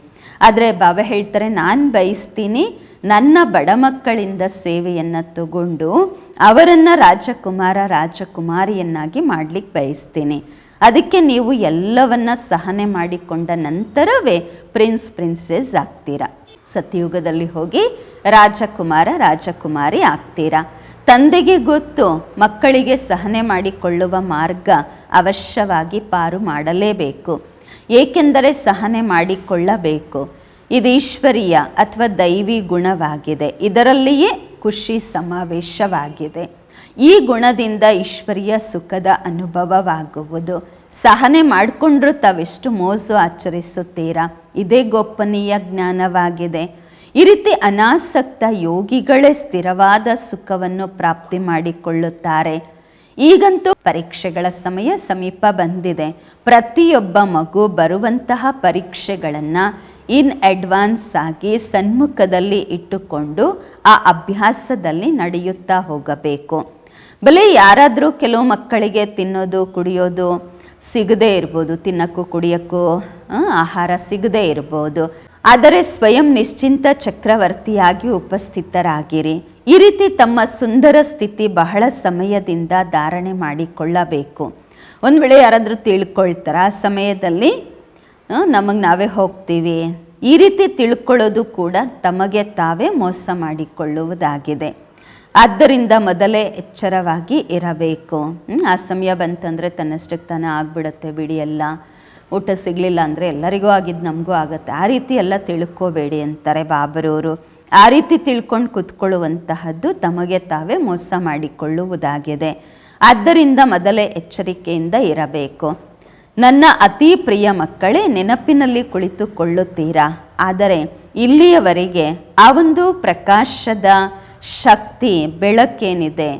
ಆದರೆ ಬಾಬೆ ಹೇಳ್ತಾರೆ ನಾನು ಬಯಸ್ತೀನಿ ನನ್ನ ಬಡ ಮಕ್ಕಳಿಂದ ಸೇವೆಯನ್ನು ತಗೊಂಡು ಅವರನ್ನು ರಾಜಕುಮಾರ ರಾಜಕುಮಾರಿಯನ್ನಾಗಿ ಮಾಡ್ಲಿಕ್ಕೆ ಬಯಸ್ತೀನಿ. ಅದಕ್ಕೆ ನೀವು ಎಲ್ಲವನ್ನ ಸಹನೆ ಮಾಡಿಕೊಂಡ ನಂತರವೇ ಪ್ರಿನ್ಸ್ ಪ್ರಿನ್ಸೆಸ್ ಆಗ್ತೀರಾ. ಸತ್ಯುಗದಲ್ಲಿ ಹೋಗಿ ರಾಜಕುಮಾರ ರಾಜಕುಮಾರಿ ಆಗ್ತೀರಾ. ತಂದೆಗೆ ಗೊತ್ತು, ಮಕ್ಕಳಿಗೆ ಸಹನೆ ಮಾಡಿಕೊಳ್ಳುವ ಮಾರ್ಗ ಅವಶ್ಯವಾಗಿ ಪಾರು ಮಾಡಲೇಬೇಕು. ಏಕೆಂದರೆ ಸಹನೆ ಮಾಡಿಕೊಳ್ಳಬೇಕು. ಇದು ಈಶ್ವರೀಯ ಅಥವಾ ದೈವಿ ಗುಣವಾಗಿದೆ. ಇದರಲ್ಲಿಯೇ ಖುಷಿ ಸಮಾವೇಶವಾಗಿದೆ. ಈ ಗುಣದಿಂದ ಈಶ್ವರೀಯ ಸುಖದ ಅನುಭವವಾಗುವುದು. ಸಹನೆ ಮಾಡಿಕೊಂಡ್ರೂ ತಾವೆಷ್ಟು ಮೋಸು ಆಚರಿಸುತ್ತೀರಾ? ಇದೇ ಗೋಪನೀಯ ಜ್ಞಾನವಾಗಿದೆ. ಈ ರೀತಿ ಅನಾಸಕ್ತ ಯೋಗಿಗಳೇ ಸ್ಥಿರವಾದ ಸುಖವನ್ನು ಪ್ರಾಪ್ತಿ ಮಾಡಿಕೊಳ್ಳುತ್ತಾರೆ. ಈಗಂತೂ ಪರೀಕ್ಷೆಗಳ ಸಮಯ ಸಮೀಪ ಬಂದಿದೆ. ಪ್ರತಿಯೊಬ್ಬ ಮಗು ಬರುವಂತಹ ಪರೀಕ್ಷೆಗಳನ್ನು ಇನ್ ಅಡ್ವಾನ್ಸ್ ಆಗಿ ಸನ್ಮುಖದಲ್ಲಿ ಇಟ್ಟುಕೊಂಡು ಆ ಅಭ್ಯಾಸದಲ್ಲಿ ನಡೆಯುತ್ತಾ ಹೋಗಬೇಕು. ಬಲೆ ಯಾರಾದರೂ ಕೆಲವು ಮಕ್ಕಳಿಗೆ ತಿನ್ನೋದು, ಕುಡಿಯೋದು ಸಿಗದೇ ಇರ್ಬೋದು, ತಿನ್ನಕ್ಕೂ ಕುಡಿಯೋಕ್ಕೂ ಆಹಾರ ಸಿಗದೇ ಇರ್ಬೋದು. ಆದರೆ ಸ್ವಯಂ ನಿಶ್ಚಿಂತ ಚಕ್ರವರ್ತಿಯಾಗಿ ಉಪಸ್ಥಿತರಾಗಿರಿ. ಈ ರೀತಿ ತಮ್ಮ ಸುಂದರ ಸ್ಥಿತಿ ಬಹಳ ಸಮಯದಿಂದ ಧಾರಣೆ ಮಾಡಿಕೊಳ್ಳಬೇಕು. ಒಂದು ವೇಳೆ ಯಾರಾದರೂ ತಿಳ್ಕೊಳ್ತಾರ, ಆ ಸಮಯದಲ್ಲಿ ನಮಗೆ ನಾವೇ ಹೋಗ್ತೀವಿ. ಈ ರೀತಿ ತಿಳ್ಕೊಳ್ಳೋದು ಕೂಡ ತಮಗೆ ತಾವೇ ಮೋಸ ಮಾಡಿಕೊಳ್ಳುವುದಾಗಿದೆ. ಆದ್ದರಿಂದ ಮೊದಲೇ ಎಚ್ಚರವಾಗಿ ಇರಬೇಕು. ಆ ಸಮಯ ಬಂತಂದರೆ ತನ್ನಷ್ಟಕ್ಕೆ ತಾನೇ ಆಗ್ಬಿಡುತ್ತೆ, ಬಿಡಿ ಎಲ್ಲ. ಊಟ ಸಿಗಲಿಲ್ಲ ಅಂದರೆ ಎಲ್ಲರಿಗೂ ಆಗಿದ್ದು ನಮಗೂ ಆಗುತ್ತೆ. ಆ ರೀತಿ ಎಲ್ಲ ತಿಳ್ಕೋಬೇಡಿ ಅಂತಾರೆ ಬಾಬರವರು ಆ ರೀತಿ ತಿಳ್ಕೊಂಡು ಕುತ್ಕೊಳ್ಳುವಂತಹದ್ದು ತಮಗೆ ತಾವೇ ಮೋಸ ಮಾಡಿಕೊಳ್ಳುವುದಾಗಿದೆ. ಆದ್ದರಿಂದ ಮೊದಲೇ ಎಚ್ಚರಿಕೆಯಿಂದ ಇರಬೇಕು. ನನ್ನ ಅತಿ ಪ್ರಿಯ ಮಕ್ಕಳೇ, ನೆನಪಿನಲ್ಲಿ ಕುಳಿತುಕೊಳ್ಳುತ್ತೀರಾ? ಆದರೆ ಇಲ್ಲಿಯವರೆಗೆ ಆ ಒಂದು ಪ್ರಕಾಶದ ಶಕ್ತಿ ಬೆಳಕೇನಿದೆ.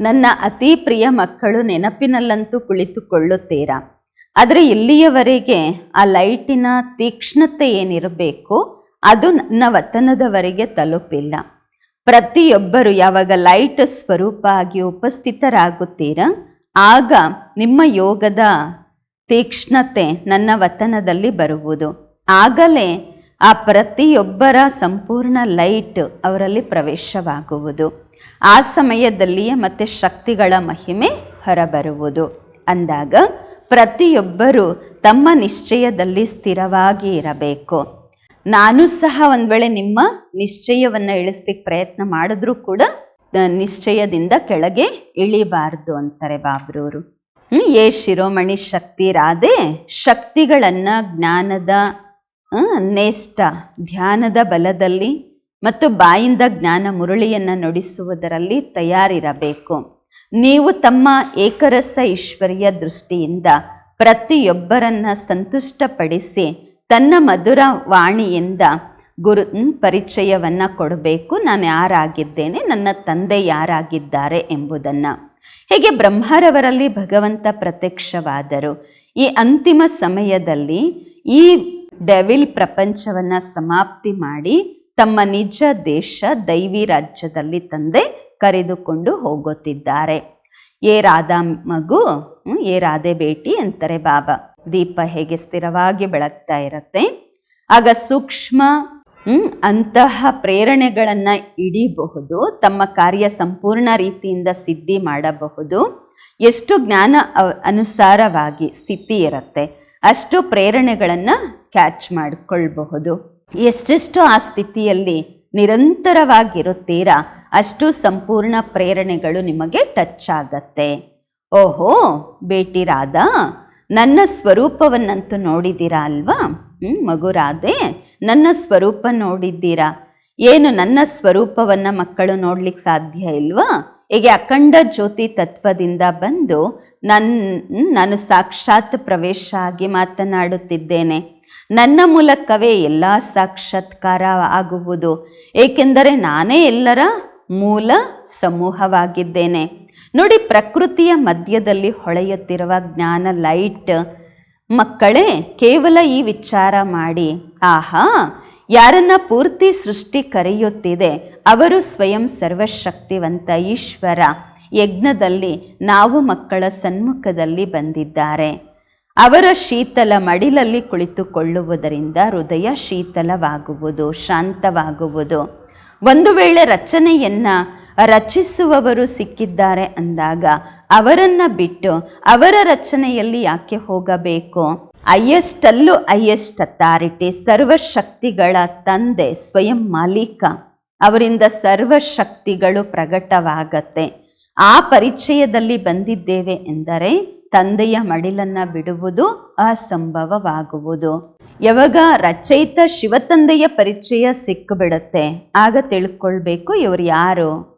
ನನ್ನ ಅತಿ ಪ್ರಿಯ ಮಕ್ಕಳು ನೆನಪಿನಲ್ಲಂತೂ ಕುಳಿತುಕೊಳ್ಳುತ್ತೀರಾ? ಆದರೆ ಇಲ್ಲಿಯವರೆಗೆ ಆ ಲೈಟಿನ ತೀಕ್ಷ್ಣತೆ ಏನಿರಬೇಕು, ಅದು ನನ್ನ ವತನದವರೆಗೆ ತಲುಪಿಲ್ಲ. ಪ್ರತಿಯೊಬ್ಬರು ಯಾವಾಗ ಲೈಟ್ ಸ್ವರೂಪ ಆಗಿ ಉಪಸ್ಥಿತರಾಗುತ್ತೀರ, ಆಗ ನಿಮ್ಮ ಯೋಗದ ತೀಕ್ಷ್ಣತೆ ನನ್ನ ವತನದಲ್ಲಿ ಬರುವುದು. ಆಗಲೇ ಆ ಪ್ರತಿಯೊಬ್ಬರ ಸಂಪೂರ್ಣ ಲೈಟ್ ಅವರಲ್ಲಿ ಪ್ರವೇಶವಾಗುವುದು. ಆ ಸಮಯದಲ್ಲಿಯೇ ಮತ್ತೆ ಶಕ್ತಿಗಳ ಮಹಿಮೆ ಹೊರಬರುವುದು. ಅಂದಾಗ ಪ್ರತಿಯೊಬ್ಬರು ತಮ್ಮ ನಿಶ್ಚಯದಲ್ಲಿ ಸ್ಥಿರವಾಗಿ ಇರಬೇಕು. ನಾನು ಸಹ ಒಂದು ವೇಳೆ ನಿಮ್ಮ ನಿಶ್ಚಯವನ್ನು ಇಳಿಸ್ಲಿಕ್ಕೆ ಪ್ರಯತ್ನ ಮಾಡಿದ್ರೂ ಕೂಡ ನಿಶ್ಚಯದಿಂದ ಕೆಳಗೆ ಇಳಿಬಾರ್ದು ಅಂತಾರೆ ಬಾಬ್ರವರು ಏ ಶಿರೋಮಣಿ ಶಕ್ತಿ ರಾಧೆ, ಶಕ್ತಿಗಳನ್ನು ಜ್ಞಾನದ ನೇಷ್ಟ, ಧ್ಯಾನದ ಬಲದಲ್ಲಿ ಮತ್ತು ಬಾಯಿಂದ ಜ್ಞಾನ ಮುರಳಿಯನ್ನು ನುಡಿಸುವುದರಲ್ಲಿ ತಯಾರಿರಬೇಕು. ನೀವು ತಮ್ಮ ಏಕರಸ ಐಶ್ವರ್ಯ ದೃಷ್ಟಿಯಿಂದ ಪ್ರತಿಯೊಬ್ಬರನ್ನ ಸಂತುಷ್ಟಪಡಿಸಿ ತನ್ನ ಮಧುರ ವಾಣಿಯಿಂದ ಗುರು ಪರಿಚಯವನ್ನು ಕೊಡಬೇಕು. ನಾನು ಯಾರಾಗಿದ್ದೇನೆ, ನನ್ನ ತಂದೆ ಯಾರಾಗಿದ್ದಾರೆ ಎಂಬುದನ್ನು. ಹೇಗೆ ಬ್ರಹ್ಮರವರಲ್ಲಿ ಭಗವಂತ ಪ್ರತ್ಯಕ್ಷವಾದರು. ಈ ಅಂತಿಮ ಸಮಯದಲ್ಲಿ ಈ ಡೆವಿಲ್ ಪ್ರಪಂಚವನ್ನು ಸಮಾಪ್ತಿ ಮಾಡಿ ತಮ್ಮ ನಿಜ ದೇಶ ದೈವಿ ರಾಜ್ಯದಲ್ಲಿ ತಂದೆ ಕರೆದುಕೊಂಡು ಹೋಗುತ್ತಿದ್ದಾರೆ. ಏ ರಾಧಾ ಮಗು ಏ ರಾಧೆ ಭೇಟಿ ಅಂತಾರೆ ಬಾಬಾ. ದೀಪ ಹೇಗೆ ಸ್ಥಿರವಾಗಿ ಬೆಳಗ್ತಾ ಇರತ್ತೆ? ಆಗ ಸೂಕ್ಷ್ಮ ಹ್ಮ್, ಅಂತಹ ಪ್ರೇರಣೆಗಳನ್ನ ಇಡಿಬಹುದು ತಮ್ಮ ಕಾರ್ಯ ಸಂಪೂರ್ಣ ರೀತಿಯಿಂದ ಸಿದ್ಧಿ ಮಾಡಬಹುದು. ಎಷ್ಟು ಜ್ಞಾನ ಅನುಸಾರವಾಗಿ ಸ್ಥಿತಿ ಇರುತ್ತೆ ಅಷ್ಟು ಪ್ರೇರಣೆಗಳನ್ನು ಕ್ಯಾಚ್ ಮಾಡಿಕೊಳ್ಬಹುದು. ಎಷ್ಟೆಷ್ಟು ಆ ಸ್ಥಿತಿಯಲ್ಲಿ ನಿರಂತರವಾಗಿರುತ್ತೀರಾ ಅಷ್ಟು ಸಂಪೂರ್ಣ ಪ್ರೇರಣೆಗಳು ನಿಮಗೆ ಟಚ್ ಆಗತ್ತೆ. ಓಹೋ, ಬೇಟಿ ರಾಧಾ, ನನ್ನ ಸ್ವರೂಪವನ್ನಂತೂ ನೋಡಿದ್ದೀರಾ ಅಲ್ವಾ? ಹ್ಞೂ ಮಗು ರಾಧೆ, ನನ್ನ ಸ್ವರೂಪ ನೋಡಿದ್ದೀರಾ? ಏನು ನನ್ನ ಸ್ವರೂಪವನ್ನು ಮಕ್ಕಳು ನೋಡ್ಲಿಕ್ಕೆ ಸಾಧ್ಯ ಇಲ್ವಾ? ಹೀಗೆ ಅಖಂಡ ಜ್ಯೋತಿ ತತ್ವದಿಂದ ಬಂದು ನನ್ನ ನಾನು ಸಾಕ್ಷಾತ್ ಪ್ರವೇಶ ಆಗಿ ಮಾತನಾಡುತ್ತಿದ್ದೇನೆ. ನನ್ನ ಮೂಲಕವೇ ಎಲ್ಲ ಸಾಕ್ಷಾತ್ಕಾರ ಆಗುವುದು. ಏಕೆಂದರೆ ನಾನೇ ಎಲ್ಲರ ಮೂಲ ಸಮೂಹವಾಗಿದ್ದೇನೆ. ನೋಡಿ, ಪ್ರಕೃತಿಯ ಮಧ್ಯದಲ್ಲಿ ಹೊಳೆಯುತ್ತಿರುವ ಜ್ಞಾನ ಲೈಟ್, ಮಕ್ಕಳೇ, ಕೇವಲ ಈ ವಿಚಾರ ಮಾಡಿ. ಆಹಾ, ಯಾರನ್ನ ಪೂರ್ತಿ ಸೃಷ್ಟಿ ಕರೆಯುತ್ತಿದೆ, ಅವರು ಸ್ವಯಂ ಸರ್ವಶಕ್ತಿವಂತ ಈಶ್ವರ. ಯಜ್ಞದಲ್ಲಿ ನಾವು ಮಕ್ಕಳ ಸನ್ಮುಖದಲ್ಲಿ ಬಂದಿದ್ದಾರೆ. ಅವರ ಶೀತಲ ಮಡಿಲಲ್ಲಿ ಕುಳಿತುಕೊಳ್ಳುವುದರಿಂದ ಹೃದಯ ಶೀತಲವಾಗುವುದು, ಶಾಂತವಾಗುವುದು. ಒಂದು ವೇಳೆ ರಚನೆಯನ್ನ ರಚಿಸುವವರು ಸಿಕ್ಕಿದ್ದಾರೆ ಅಂದಾಗ ಅವರನ್ನ ಬಿಟ್ಟು ಅವರ ರಚನೆಯಲ್ಲಿ ಯಾಕೆ ಹೋಗಬೇಕು? ಅಲ್ಲೂ ಹೈಯೆಸ್ಟ್ ಅಥಾರಿಟಿ ಸರ್ವಶಕ್ತಿಗಳ ತಂದೆ, ಸ್ವಯಂ ಮಾಲೀಕ. ಅವರಿಂದ ಸರ್ವಶಕ್ತಿಗಳು ಪ್ರಕಟವಾಗತ್ತೆ. ಆ ಪರಿಚಯದಲ್ಲಿ ಬಂದಿದ್ದೇವೆ ಎಂದರೆ ತಂದೆಯ ಮಡಿಲನ್ನ ಬಿಡುವುದು ಅಸಂಭವವಾಗುವುದು. ಯಾವಾಗ ರಚಯಿತ ಶಿವತಂದೆಯ ಪರಿಚಯ ಸಿಕ್ಕಿಬಿಡತ್ತೆ? ಆಗ ತಿಳ್ಕೊಳ್ಬೇಕು ಇವರು ಯಾರು.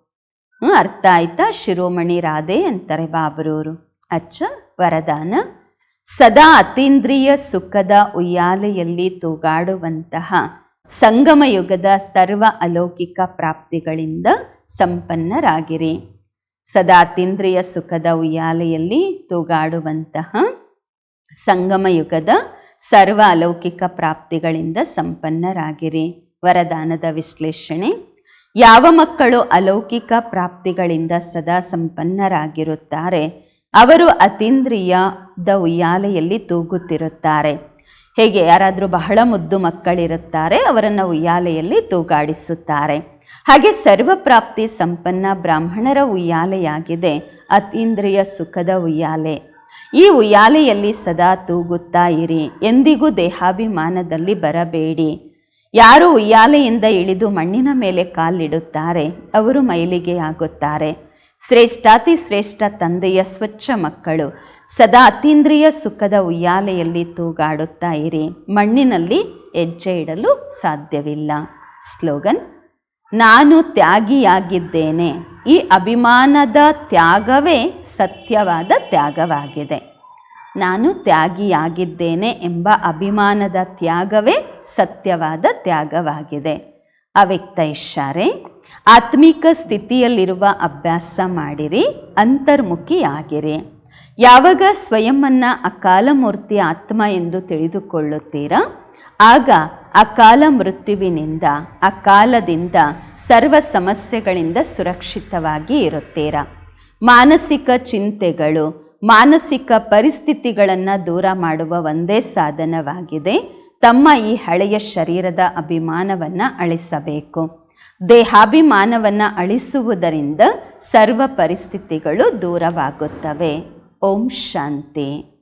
ಅರ್ಥ ಆಯ್ತಾ? ಶಿರೋಮಣಿ ರಾಧೆ ಅಂತಾರೆ ಬಾಬರೂರು. ಅಚ್ಚ, ವರದಾನ. ಸದಾ ಅತೀಂದ್ರಿಯ ಸುಖದ ಉಯ್ಯಾಲೆಯಲ್ಲಿ ತೂಗಾಡುವಂತಹ ಸಂಗಮ ಯುಗದ ಸರ್ವ ಅಲೌಕಿಕ ಪ್ರಾಪ್ತಿಗಳಿಂದ ಸಂಪನ್ನರಾಗಿರಿ. ಸದಾ ಅತೀಂದ್ರಿಯ ಸುಖದ ಉಯ್ಯಾಲೆಯಲ್ಲಿ ತೂಗಾಡುವಂತಹ ಸಂಗಮ ಯುಗದ ಸರ್ವ ಅಲೌಕಿಕ ಪ್ರಾಪ್ತಿಗಳಿಂದ ಸಂಪನ್ನರಾಗಿರಿ. ವರದಾನದ ವಿಶ್ಲೇಷಣೆ. ಯಾವ ಮಕ್ಕಳು ಅಲೌಕಿಕ ಪ್ರಾಪ್ತಿಗಳಿಂದ ಸದಾ ಸಂಪನ್ನರಾಗಿರುತ್ತಾರೆ, ಅವರು ಅತೀಂದ್ರಿಯದ ಉಯ್ಯಾಲೆಯಲ್ಲಿ ತೂಗುತ್ತಿರುತ್ತಾರೆ. ಹೇಗೆ ಯಾರಾದರೂ ಬಹಳ ಮುದ್ದು ಮಕ್ಕಳಿರುತ್ತಾರೆ, ಅವರನ್ನು ಉಯ್ಯಾಲೆಯಲ್ಲಿ ತೂಗಾಡಿಸುತ್ತಾರೆ. ಹಾಗೆ ಸರ್ವಪ್ರಾಪ್ತಿ ಸಂಪನ್ನ ಬ್ರಾಹ್ಮಣರ ಉಯ್ಯಾಲೆಯಾಗಿದೆ, ಅತೀಂದ್ರಿಯ ಸುಖದ ಉಯ್ಯಾಲೆ. ಈ ಉಯ್ಯಾಲೆಯಲ್ಲಿ ಸದಾ ತೂಗುತ್ತಾ ಇರಿ? ಎಂದಿಗೂ ದೇಹಾಭಿಮಾನದಲ್ಲಿ ಬರಬೇಡಿ. ಯಾರು ಉಯ್ಯಾಲೆಯಿಂದ ಇಳಿದು ಮಣ್ಣಿನ ಮೇಲೆ ಕಾಲಿಡುತ್ತಾರೆ, ಅವರು ಮೈಲಿಗೆ ಆಗುತ್ತಾರೆ. ಶ್ರೇಷ್ಠಾತಿ ಶ್ರೇಷ್ಠ ತಂದೆಯ ಸ್ವಚ್ಛ ಮಕ್ಕಳು, ಸದಾ ಅತೀಂದ್ರಿಯ ಸುಖದ ಉಯ್ಯಾಲೆಯಲ್ಲಿ ತೂಗಾಡುತ್ತಾ ಇರಿ. ಮಣ್ಣಿನಲ್ಲಿ ಹೆಜ್ಜೆ ಇಡಲು ಸಾಧ್ಯವಿಲ್ಲ. ಸ್ಲೋಗನ್ ನಾನು ತ್ಯಾಗಿಯಾಗಿದ್ದೇನೆ. ಈ ಅಭಿಮಾನದ ತ್ಯಾಗವೇ ಸತ್ಯವಾದ ತ್ಯಾಗವಾಗಿದೆ. ನಾನು ತ್ಯಾಗಿಯಾಗಿದ್ದೇನೆ ಎಂಬ ಅಭಿಮಾನದ ತ್ಯಾಗವೇ ಸತ್ಯವಾದ ತ್ಯಾಗವಾಗಿದೆ. ಅವ್ಯಕ್ತ ಇಷ್ಟಾರೆ ಆತ್ಮಿಕ ಸ್ಥಿತಿಯಲ್ಲಿರುವ ಅಭ್ಯಾಸ ಮಾಡಿರಿ, ಅಂತರ್ಮುಖಿಯಾಗಿರಿ. ಯಾವಾಗ ಸ್ವಯಂವನ್ನ ಅಕಾಲಮೂರ್ತಿ ಆತ್ಮ ಎಂದು ತಿಳಿದುಕೊಳ್ಳುತ್ತೀರಾ? ಆಗ ಅಕಾಲ ಮೃತ್ಯುವಿನಿಂದ, ಅಕಾಲದಿಂದ ಸರ್ವ ಸಮಸ್ಯೆಗಳಿಂದ ಸುರಕ್ಷಿತವಾಗಿ ಇರುತ್ತೀರ. ಮಾನಸಿಕ ಚಿಂತೆಗಳು, ಮಾನಸಿಕ ಪರಿಸ್ಥಿತಿಗಳನ್ನು ದೂರ ಮಾಡುವ ಒಂದೇ ಸಾಧನವಾಗಿದೆ. ತಮ್ಮ ಈ ಹಳೆಯ ಶರೀರದ ಅಭಿಮಾನವನ್ನು ಅಳಿಸಬೇಕು. ದೇಹಾಭಿಮಾನವನ್ನು ಅಳಿಸುವುದರಿಂದ ಸರ್ವ ಪರಿಸ್ಥಿತಿಗಳು ದೂರವಾಗುತ್ತವೆ. ಓಂ ಶಾಂತಿ.